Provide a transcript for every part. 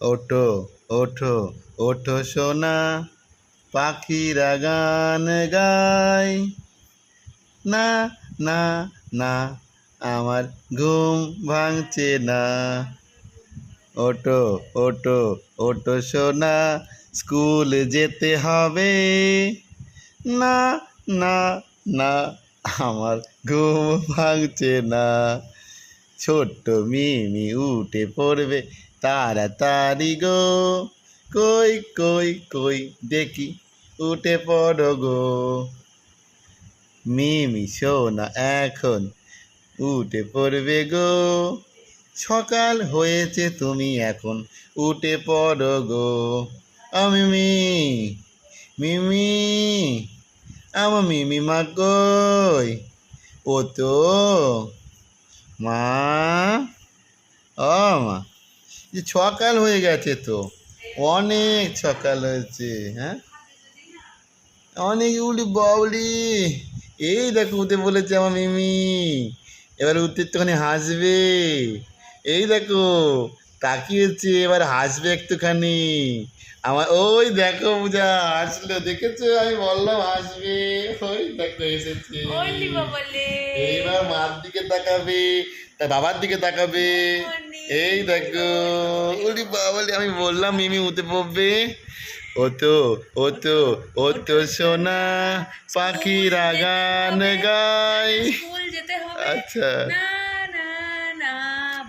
ওঠো ওঠো ওঠো সোনা, পাখিরা গান গায়। না না না, আমার ঘুম ভাঙছে না। ওটো ওটো ওটো সোনা, স্কুল যেতে হবে। না না না, আমার ঘুম ভাঙছে না। ছোট্ট মিমি উঠে পড়বে তাড়াতাড়ি গো। কই কই কই, দেখি, উঠে পড়ো গো। মিমি, সোনা, এখন উঠে পড়বে গো। সকাল হয়েছে, তুমি এখন উঠে পড়ো গো। আমি মিমি আমার মিমি মা কই? ও তো মা, ও মা। যে সকাল হয়ে গেছে তো অনেক সকাল হয়েছে হ্যাঁ? অনেক উলি বাউলি এই দেখো উঠে বলেছে আমার মিমি এবার উঠতে একটুখানি হাসবে। এই দেখো তাকিয়েছে এবার হাসবে একটুখানি। আমার ওই দেখো পূজা হাসলো দেখেছ? আমি বললাম হাসবে। ওই দেখো এসেছে। এইবার মার দিকে তাকাবে তার বাবার দিকে তাকাবে। এই দেখো ওরে বাবালে আমি বললাম মিমি উঠে পড়বে। ও তো ও তো ও তো সোনা, পাখিরা গান হবে আচ্ছা।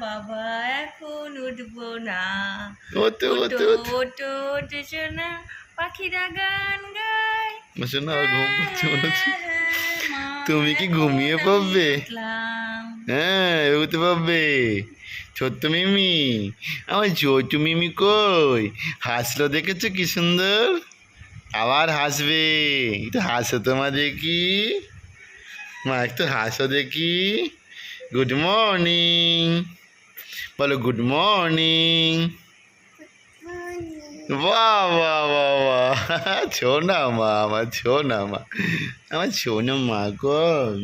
বাবা এখন উঠবো না তো পাখিরা শোনা ঘুম তুমি কি ঘুমিয়ে পড়বে? হ্যাঁ উঠতে পারবে ছোট্ট মিমি। আমার ছোট্ট মিমি কই? হাসলো দেখেছ কি সুন্দর? আবার হাসবে। একটু হাসো তোমা দেখি। মা একটু হাসো দেখি। গুড মর্নিং বলো গুড মর্নিং বাহ বাহ বাহ বাহ। ছোনা মা, আমার ছোনা মা। আমার ছোনো মা গো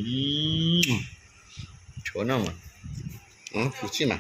উম। ছোনা মা আমার ফুচি মা